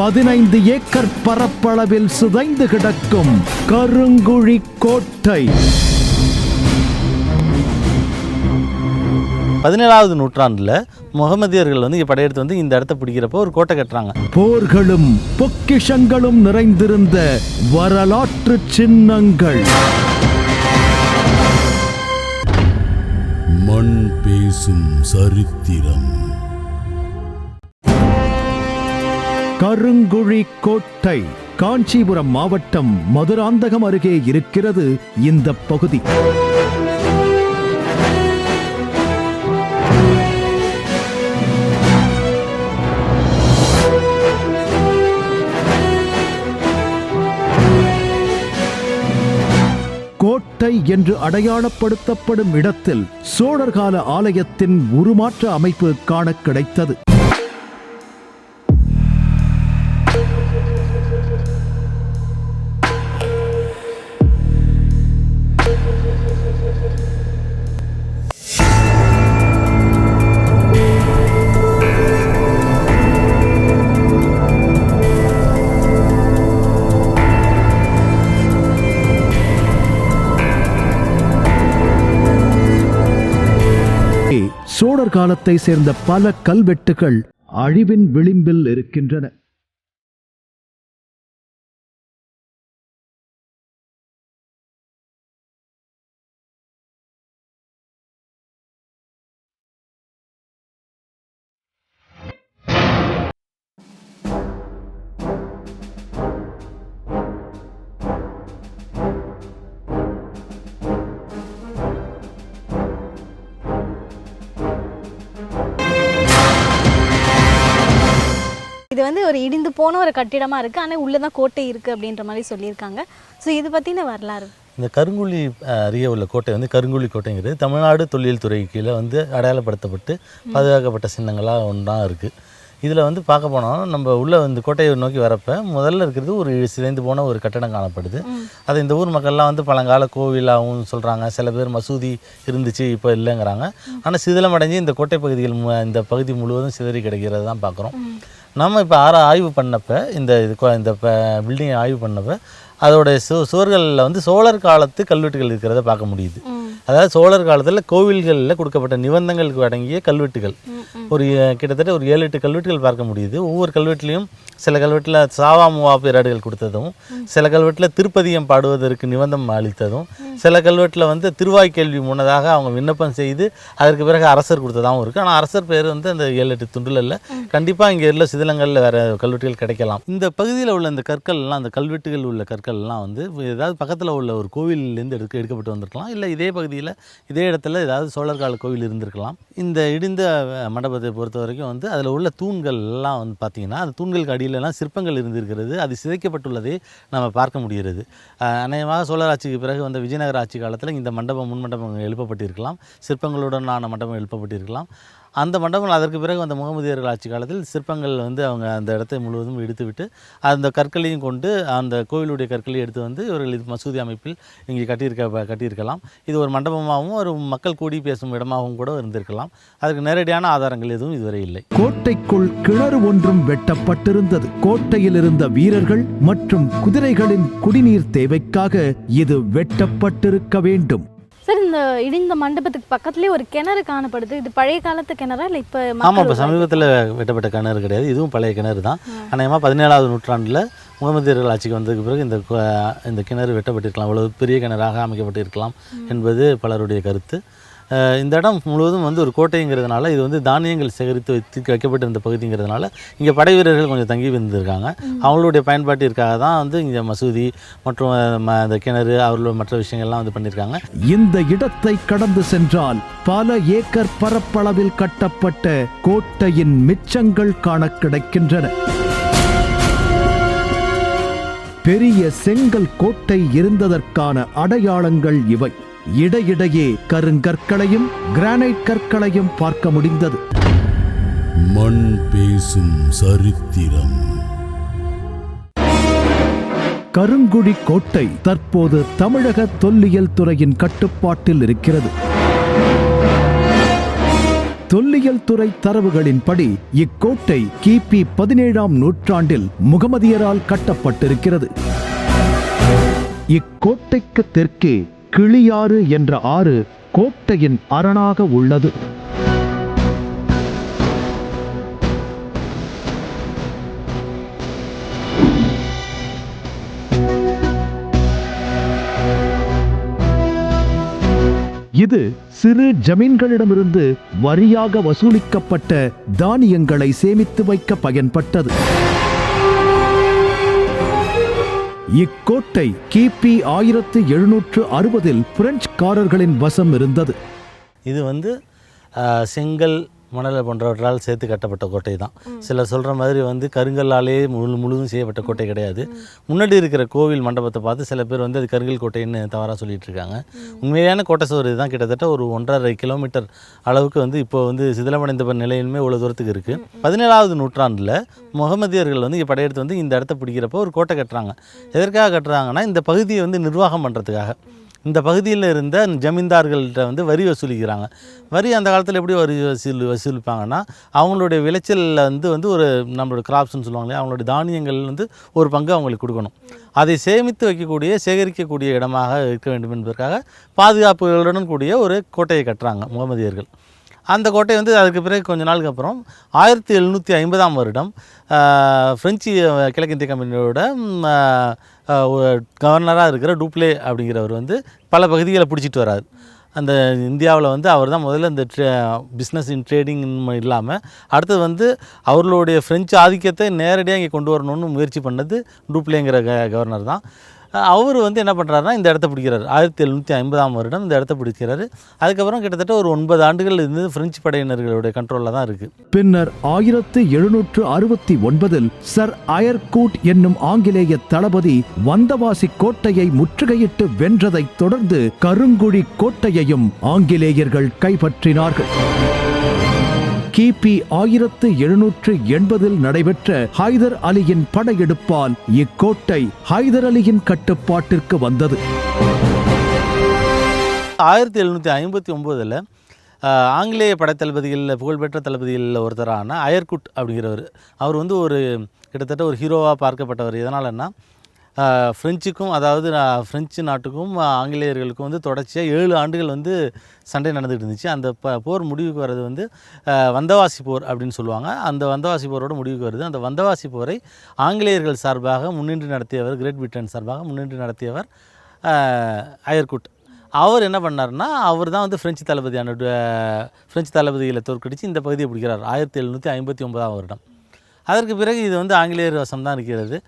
பதினைந்து ஏக்கர் பரப்பளவில் சிதைந்து கிடக்கும் கருங்குழி கோட்டை. பதினேழாவது நூற்றாண்டில் முகமதியர்கள் வந்து இங்கே படையெடுத்து வந்து இந்த இடத்த பிடிக்கிறப்போ ஒரு கோட்டை கட்டுறாங்க. போர்களும் பொக்கிஷங்களும் நிறைந்திருந்த வரலாற்று சின்னங்கள். மண் பேசும் சரித்திரம். கருங்குழி கோட்டை காஞ்சிபுரம் மாவட்டம் மதுராந்தகம் அருகே இருக்கிறது இந்த பகுதி. கோட்டை என்று அடையாளப்படுத்தப்படும் இடத்தில் சோழர்கால ஆலயத்தின் உருமாற்ற அமைப்பு காண கிடைத்தது. சோழர் காலத்தை சேர்ந்த பல கல்வெட்டுகள் அழிவின் விளிம்பில் இருக்கின்றன. வந்து ஒரு இடிந்து போன ஒரு கட்டிடமா இருக்கு. ஆனா உள்ளதான் கோட்டை இருக்கு அப்படின்ற மாதிரி சொல்லியிருக்காங்க. ஸோ இது பத்தின வரலாறு. இந்த கருங்குழி அருகே உள்ள கோட்டை வந்து கருங்குழி கோட்டைங்கிறது தமிழ்நாடு தொல்லியல் துறை கீழே வந்து அடையாளப்படுத்தப்பட்டு பாதுகாக்கப்பட்ட சின்னங்களாக ஒன்றா இருக்குது இதில் வந்து பார்க்க போனால் நம்ம உள்ள இந்த கோட்டையை நோக்கி வரப்ப முதல்ல இருக்கிறது ஒரு சிதைந்து போன ஒரு கட்டடம் காணப்படுது. அது இந்த ஊர் மக்கள்லாம் வந்து பழங்கால கோவிலாகவும் சொல்கிறாங்க சில பேர் மசூதி இருந்துச்சு இப்போ இல்லைங்கிறாங்க. ஆனால் சிதிலமடைஞ்சு இந்த கோட்டை பகுதிகள் இந்த பகுதி முழுவதும் சிதறி கிடைக்கிறது தான் பார்க்குறோம் நம்ம இப்போ ஆற ஆய்வு பண்ணப்போ இந்த இது இந்த பில்டிங்கை ஆய்வு பண்ணப்போ அதோடைய சு சுவர்களில் வந்து சோழர் காலத்து கல்வெட்டுகள் இருக்கிறத பார்க்க முடியுது. அதாவது சோழர் காலத்தில் கோவில்களில் கொடுக்கப்பட்ட நிபந்தங்களுக்கு அடங்கிய கல்வெட்டுகள். ஒரு கிட்டத்தட்ட ஒரு ஏழு எட்டு கல்வெட்டுகள் பார்க்க முடியுது. ஒவ்வொரு கல்வெட்டுலையும் சில கல்வெட்டில் சாவா மூவா பேராடுகள் கொடுத்ததும் சில கல்வெட்டில் திருப்பதியம் பாடுவதற்கு நிபந்தம் அளித்ததும் சில கல்வெட்டில் வந்து திருவாய் கேள்வி முன்னதாக அவங்க விண்ணப்பம் செய்து அதற்கு பிறகு அரசர் கொடுத்ததாகவும் இருக்குது ஆனால் அரசர் பேர் வந்து அந்த ஏழு எட்டு துண்டுல இல்லை. கண்டிப்பாக இங்கே உள்ள சிதிலங்களில் வேறு கல்வெட்டுகள் கிடைக்கலாம். இந்த பகுதியில் உள்ள இந்த கற்கள்லாம் அந்த கல்வெட்டுகள் உள்ள கற்கள்லாம் வந்து ஏதாவது பக்கத்தில் உள்ள ஒரு கோவிலேருந்து எடுக்க எடுக்கப்பட்டு வந்திருக்கலாம். இல்லை இதே பகுதியில் இதே இடத்துல ஏதாவது சோழர்கால கோவில் இருந்திருக்கலாம். இந்த இடிந்த மண்டபத்தை பொறுத்த வரைக்கும் வந்து அதில் உள்ள தூண்கள் எல்லாம் வந்து பார்த்திங்கன்னா அந்த தூண்களுக்கு அடியிலலாம் சிற்பங்கள் இருந்திருக்கிறது. அது சிதைக்கப்பட்டுள்ளதை நம்ம பார்க்க முடிகிறது. அநேகமாக சோழர் ஆட்சிக்கு பிறகு வந்த விஜயநகர ஆட்சி காலத்தில் இந்த மண்டபம் முன் மண்டபம் எழுப்பப்பட்டிருக்கலாம். சிற்பங்களுடனான மண்டபம் எழுப்பப்பட்டிருக்கலாம். அந்த மண்டபங்கள் அதற்கு பிறகு அந்த முகமதியர்கள் ஆட்சி காலத்தில் சிற்பங்கள் வந்து அவங்க அந்த இடத்தை முழுவதும் எடுத்துவிட்டு அந்த கற்களையும் கொண்டு அந்த கோவிலுடைய கற்களையும் எடுத்து வந்து இவர்கள் இது மசூதி அமைப்பில் இங்கே கட்டியிருக்க கட்டியிருக்கலாம். இது ஒரு மண்டபமாகவும் ஒரு மக்கள் கூடி பேசும் இடமாகவும் கூட இருந்திருக்கலாம். அதற்கு நேரடியான ஆதாரங்கள் எதுவும் இதுவரை இல்லை. கோட்டைக்குள் கிணறு ஒன்றும் வெட்டப்பட்டிருந்தது. கோட்டையில் இருந்த வீரர்கள் மற்றும் குதிரைகளின் குடிநீர் தேவைக்காக இது வெட்டப்பட்டிருக்க வேண்டும். இந்த இடிந்த மண்டபத்துக்கு பக்கத்துலேயே ஒரு கிணறு காணப்படுது. இது பழைய காலத்து கிணறா இல்லை இப்போ ஆமாம் இப்போ சமீபத்தில் வெட்டப்பட்ட கிணறு கிடையாது. இதுவும் பழைய கிணறு தான். அநேகமாக பதினேழாவது நூற்றாண்டில் முகமதியர்கள் ஆட்சிக்கு வந்ததுக்கு பிறகு இந்த இந்த கிணறு வெட்டப்பட்டிருக்கலாம். இவ்வளவு பெரிய கிணறாக அமைக்கப்பட்டிருக்கலாம் என்பது பலருடைய கருத்து. இந்த இடம் முழுவதும் வந்து ஒரு கோட்டைங்கிறதுனால இது வந்து தானியங்கள் சேகரித்து வைத்து வைக்கப்பட்டிருந்த பகுதிங்கிறதுனால இங்கே படை வீரர்கள் கொஞ்சம் தங்கி இருந்திருக்காங்க அவங்களுடைய பயன்பாட்டிற்காக தான் வந்து இங்கே மசூதி மற்றும் இந்த கிணறு அவர்களோட மற்ற விஷயங்கள்லாம் வந்து பண்ணியிருக்காங்க இந்த இடத்தை கடந்து சென்றால் பல ஏக்கர் பரப்பளவில் கட்டப்பட்ட கோட்டையின் மிச்சங்கள் காண கிடைக்கின்றன. பெரிய செங்கல் கோட்டை இருந்ததற்கான அடையாளங்கள் இவை. இடையிடையே கருங்கற்களையும் கிரானைட் கற்களையும் பார்க்க முடிந்தது. மண் பேசும் சரித்திரம். கருங்குடி கோட்டை தற்போது தமிழக தொல்லியல் துறையின் கட்டுப்பாட்டில் இருக்கிறது. தொல்லியல் துறை தரவுகளின்படி இக்கோட்டை கிபி பதினேழாம் நூற்றாண்டில் முகமதியரால் கட்டப்பட்டிருக்கிறது. இக்கோட்டைக்கு தெற்கே கிளியாறு என்ற ஆறு கோட்டையின் அரணாக உள்ளது. இது சிறு ஜமீன்களிடமிருந்து வரியாக வசூலிக்கப்பட்ட தானியங்களை சேமித்து வைக்க பயன்பட்டது. இக்கோட்டை கிபி ஆயிரத்து எழுநூற்று அறுபதில் பிரெஞ்சுக்காரர்களின் வசம் இருந்தது. இது வந்து செங்கல் மணல் போன்றவற்றால் சேர்த்து கட்டப்பட்ட கோட்டை தான். சிலர் சொல்கிற மாதிரி வந்து கருங்கல்லாலே முழு முழுதும் செய்யப்பட்ட கோட்டை கிடையாது. முன்னாடி இருக்கிற கோவில் மண்டபத்தை பார்த்து சில பேர் வந்து அது கருங்கல் கோட்டைன்னு தவறாக சொல்லிட்டு இருக்காங்க. உண்மையான கோட்டை சுவர் இதுதான். கிட்டத்தட்ட ஒரு ஒன்றரை கிலோமீட்டர் அளவுக்கு வந்து இப்போ வந்து சிதிலமடைந்த நிலையிலுமே இவ்வளோ தூரத்துக்கு இருக்குது பதினேழாவது நூற்றாண்டில் முகமதியர்கள் வந்து இங்கே படையெடுத்து வந்து இந்த இடத்த பிடிக்கிறப்போ ஒரு கோட்டை கட்டுறாங்க. எதற்காக கட்டுறாங்கன்னா இந்த பகுதியை வந்து நிர்வாகம் பண்ணுறதுக்காக இந்த பகுதியில் இருந்த ஜமீன்தார்கள்ட்ட வந்து வரி வசூலிக்கிறாங்க. வரி அந்த காலத்தில் எப்படி வரி வசூல் வசூலிப்பாங்கன்னா அவங்களுடைய விளைச்சலில் வந்து வந்து ஒரு நம்மளோட கிராப்ஸ்னு சொல்லுவாங்க அவங்களுடைய தானியங்கள் வந்து ஒரு பங்கு அவங்களுக்கு கொடுக்கணும். அதை சேமித்து வைக்கக்கூடிய சேகரிக்கக்கூடிய இடமாக இருக்க வேண்டும் என்பதற்காக பாதுகாப்புகளுடன் கூடிய ஒரு கோட்டையை கட்டுறாங்க முகமதியர்கள். அந்த கோட்டை வந்து அதுக்கு பிறகு கொஞ்ச நாளுக்கு அப்புறம் ஆயிரத்தி எழுநூற்றி ஐம்பதாம் வருடம் ஃப்ரெஞ்சு கிழக்கிந்திய கம்பெனியோட கவர்னராக இருக்கிற டூப்ளே அப்படிங்கிறவர் வந்து பல பகுதிகளை பிடிச்சிட்டு வராரு. அந்த இந்தியாவில் வந்து அவர் தான் முதல்ல இந்த ட்ரே பிஸ்னஸ் இன் ட்ரேடிங் இல்லாமல் அடுத்தது வந்து அவர்களுடைய ஃப்ரெஞ்சு ஆதிக்கத்தை நேரடியாக இங்கே கொண்டு வரணும்னு முயற்சி பண்ணது டூப்ளேங்கிற க கவர்னர் தான். அவர் வந்து என்ன பண்ணுறாருன்னா இந்த இடத்த பிடிக்கிறார். ஆயிரத்தி எழுநூற்றி ஐம்பதாம் வருடம் இந்த இடத்த பிடிக்கிறாரு. அதுக்கப்புறம் கிட்டத்தட்ட ஒரு ஒன்பது ஆண்டுகள் இருந்து பிரெஞ்சு படையினர்களுடைய கண்ட்ரோலில் தான் இருக்குது பின்னர் ஆயிரத்து எழுநூற்று அறுபத்தி ஒன்பதில் சர் அயர்கூட் என்னும் ஆங்கிலேய தளபதி வந்தவாசி கோட்டையை முற்றுகையிட்டு வென்றதைத் தொடர்ந்து கருங்குழி கோட்டையையும் ஆங்கிலேயர்கள் கைப்பற்றினார்கள். கிபி ஆயிரத்து எழுநூற்று எண்பதில் நடைபெற்ற ஹைதர் அலியின் படையெடுப்பால் இக்கோட்டை ஹைதர் அலியின் கட்டுப்பாட்டிற்கு வந்தது. ஆயிரத்தி எழுநூற்றி ஐம்பத்தி ஒம்போதில் ஆங்கிலேய படைத்தளபதிகளில் புகழ்பெற்ற தளபதிகளில் ஒருத்தரான அயர்குட் அப்படிங்கிறவர். அவர் வந்து ஒரு கிட்டத்தட்ட ஒரு ஹீரோவாக பார்க்கப்பட்டவர். எதனாலன்னா ஃப்ரெஞ்சுக்கும் அதாவது ஃப்ரெஞ்சு நாட்டுக்கும் ஆங்கிலேயர்களுக்கும் வந்து தொடர்ச்சியாக ஏழு ஆண்டுகள் வந்து சண்டை நடந்துகிட்டு இருந்துச்சு. அந்த ப போர் முடிவுக்கு வர்றது வந்து வந்தவாசி போர் அப்படின்னு சொல்லுவாங்க. அந்த வந்தவாசி போரோட முடிவுக்கு வருது. அந்த வந்தவாசி போரை ஆங்கிலேயர்கள் சார்பாக முன்னின்று நடத்தியவர் கிரேட் பிரிட்டன் சார்பாக முன்னின்று நடத்தியவர் அயர்குட் அவர் என்ன பண்ணாருன்னா அவர் தான் வந்து ஃப்ரெஞ்சு தளபதியான ஃப்ரெஞ்சு தளபதிகளை தோற்கடித்து இந்த பகுதியை பிடிக்கிறார். ஆயிரத்தி எழுநூற்றி ஐம்பத்தி ஒன்பதாம் வருடம். அதற்கு பிறகு இது வந்து ஆங்கிலேயர் வசம் தான் இருக்கிறது.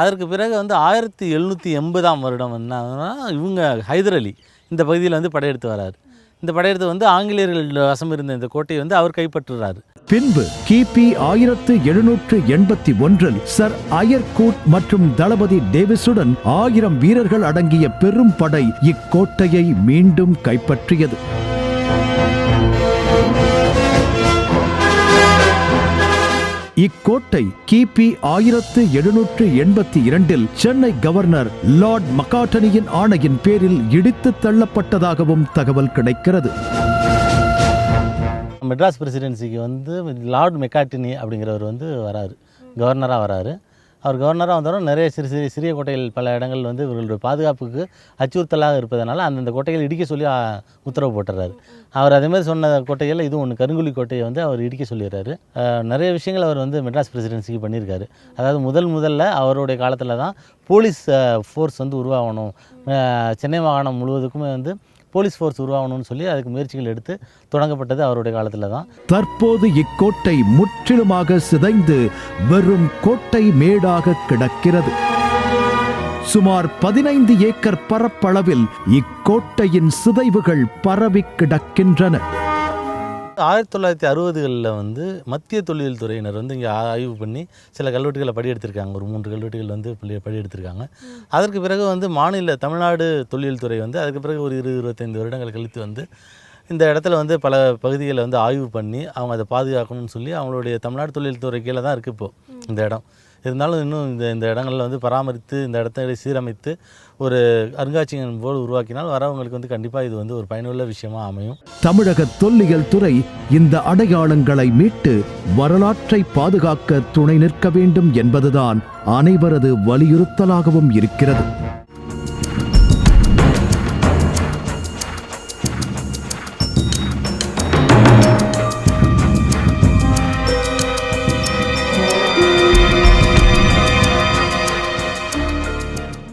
அதற்கு பிறகு வந்து ஆயிரத்தி எழுநூற்றி எண்பதாம் வருடம் என்னன்னா இவங்க ஹைதர் அலி இந்த பகுதியில் வந்து படையெடுத்து வராரு. இந்த படையெடுத்து வந்து ஆங்கிலேயர்கள் வசம் இருந்த இந்த கோட்டையை வந்து அவர் கைப்பற்றுறாரு. பின்பு கிபி ஆயிரத்து எழுநூற்று எண்பத்தி ஒன்றில் சர் அயர்கூட் மற்றும் தளபதி டேவிஸுடன் ஆயிரம் வீரர்கள் அடங்கிய பெரும் படை இக்கோட்டையை மீண்டும் கைப்பற்றியது. இக்கோட்டை கிபி ஆயிரத்து எழுநூற்று எண்பத்தி இரண்டில் சென்னை கவர்னர் லார்ட் மக்காட்டனியின் ஆணையின் பேரில் இடித்து தள்ளப்பட்டதாகவும் தகவல் கிடைக்கிறது. மெட்ராஸ் பிரசிடென்சிக்கு வந்து லார்ட் மெக்காட்டினி அப்படிங்கிறவர் வந்து வராரு. கவர்னராக வராரு. அவர் கவர்னராக வந்தவரும் நிறைய சிறு சிறு சிறிய கோட்டைகள் பல இடங்கள் வந்து இவர்களுடைய பாதுகாப்புக்கு அச்சுறுத்தலாக இருப்பதனால அந்தந்த கோட்டைகள் இடிக்க சொல்லி உத்தரவு போட்டுறாரு. அவர் அதே மாதிரி சொன்ன கோட்டைகள் இதுவும் ஒன்று கருங்குழி கோட்டையை வந்து அவர் இடிக்க சொல்லிடுறாரு. நிறைய விஷயங்கள் அவர் வந்து மெட்ராஸ் பிரசிடென்சிக்கு பண்ணியிருக்காரு. அதாவது முதல் முதல்ல அவருடைய காலத்தில் தான் போலீஸ் ஃபோர்ஸ் வந்து உருவாகணும். சென்னை மாகாணம் முழுவதுக்குமே வந்து போலீஸ் ஃபோர்ஸ் உருவாகணும்னு சொல்லி அதுக்கு முயற்சிகள் எடுத்து தொடங்கப்பட்டது அவருடைய காலத்தில் தான். தற்போது இக்கோட்டை முற்றிலுமாக சிதைந்து வெறும் கோட்டை மேடாக கிடக்கிறது. சுமார் பதினைந்து ஏக்கர் பரப்பளவில் இக்கோட்டையின் சிதைவுகள் பரவி கிடக்கின்றன. ஆயிரத்தி தொள்ளாயிரத்தி அறுபதுகளில் வந்து மத்திய தொழில் துறையினர் வந்து இங்கே ஆய்வு பண்ணி சில கல்வெட்டுகளை படியெடுத்திருக்காங்க. ஒரு மூன்று கல்வெட்டுகள் வந்து படி படியெடுத்திருக்காங்க. அதற்கு பிறகு வந்து மாநில தமிழ்நாடு தொழில் துறை வந்து அதுக்கு பிறகு ஒரு இரு இருபத்தைந்து வருடங்கள் கழித்து வந்து இந்த இடத்துல வந்து பல பகுதிகளை வந்து ஆய்வு பண்ணி அவங்க அதை பாதுகாக்கணும்னு சொல்லி அவங்களுடைய தமிழ்நாடு தொழில் துறை கீழே தான் இருக்குது இப்போது இந்த இடம். இருந்தாலும் இன்னும் இந்த இந்த இடங்களில் வந்து பராமரித்து இந்த இடத்தை சீரமைத்து ஒரு அருங்காட்சியகம் போல் உருவாக்கினால் வரவங்களுக்கு வந்து கண்டிப்பாக இது வந்து ஒரு பயனுள்ள விஷயமா அமையும். தமிழக தொல்லியல் துறை இந்த அடையாளங்களை மீட்டு வரலாற்றை பாதுகாக்க துணை நிற்க வேண்டும் என்பதுதான் அனைவரது வலியுறுத்தலாகவும் இருக்கிறது.